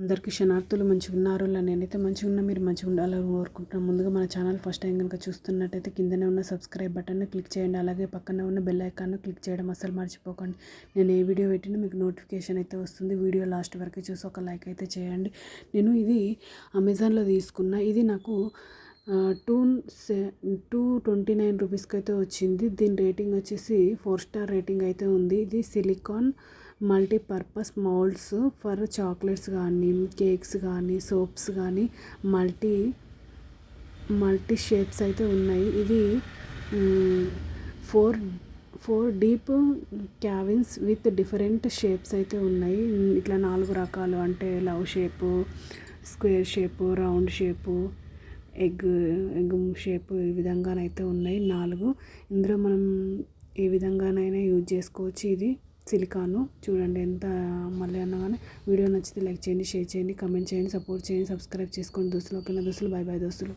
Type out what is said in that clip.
అందరికీ క్షణార్థులు మంచిగా ఉన్నారు అలా నేనైతే మంచిగా ఉన్నా మీరు మంచిగా ఉండాలని కోరుకుంటున్నాను. ముందుగా మన ఛానల్ ఫస్ట్ టైం కనుక చూస్తున్నట్టయితే కిందనే ఉన్న సబ్స్క్రైబ్ బటన్ని క్లిక్ చేయండి అలాగే పక్కనే ఉన్న బెల్ ఐకాన్ను క్లిక్ చేయడం అస్సలు మర్చిపోకండి. నేను ఏ వీడియో పెట్టినా మీకు నోటిఫికేషన్ అయితే వస్తుంది. వీడియో లాస్ట్ వరకు చూసి ఒక లైక్ అయితే చేయండి. నేను ఇది అమెజాన్లో తీసుకున్న. ఇది నాకు to say two twenty nine రూపీస్కి అయితే వచ్చింది. దీని రేటింగ్ వచ్చేసి ఫోర్ స్టార్ రేటింగ్ అయితే ఉంది. ఇది silicon multipurpose moulds for chocolates కానీ కేక్స్ కానీ సోప్స్ కానీ మల్టీ మల్టీ షేప్స్ అయితే ఉన్నాయి. ఇది four four deep cavities with different shapes అయితే ఉన్నాయి. ఇట్లా నాలుగు రకాలు అంటే love shape square shape round shape egg egg shape ఈ విధంగానైతే ఉన్నాయి. నాలుగు. ఇందులో మనం ఏ విధంగానైనా యూజ్ చేసుకోవచ్చు. ఇది సిలికాను. చూడండి ఎంత మళ్ళీ అన్నా కానీ వీడియో నచ్చితే లైక్ చేయండి షేర్ చేయండి కమెంట్ చేయండి సపోర్ట్ చేయండి సబ్స్క్రైబ్ చేసుకోండి. దోస్తులు ఓకేనా దోస్తులు. బాయ్ బాయ్ దోస్తులు.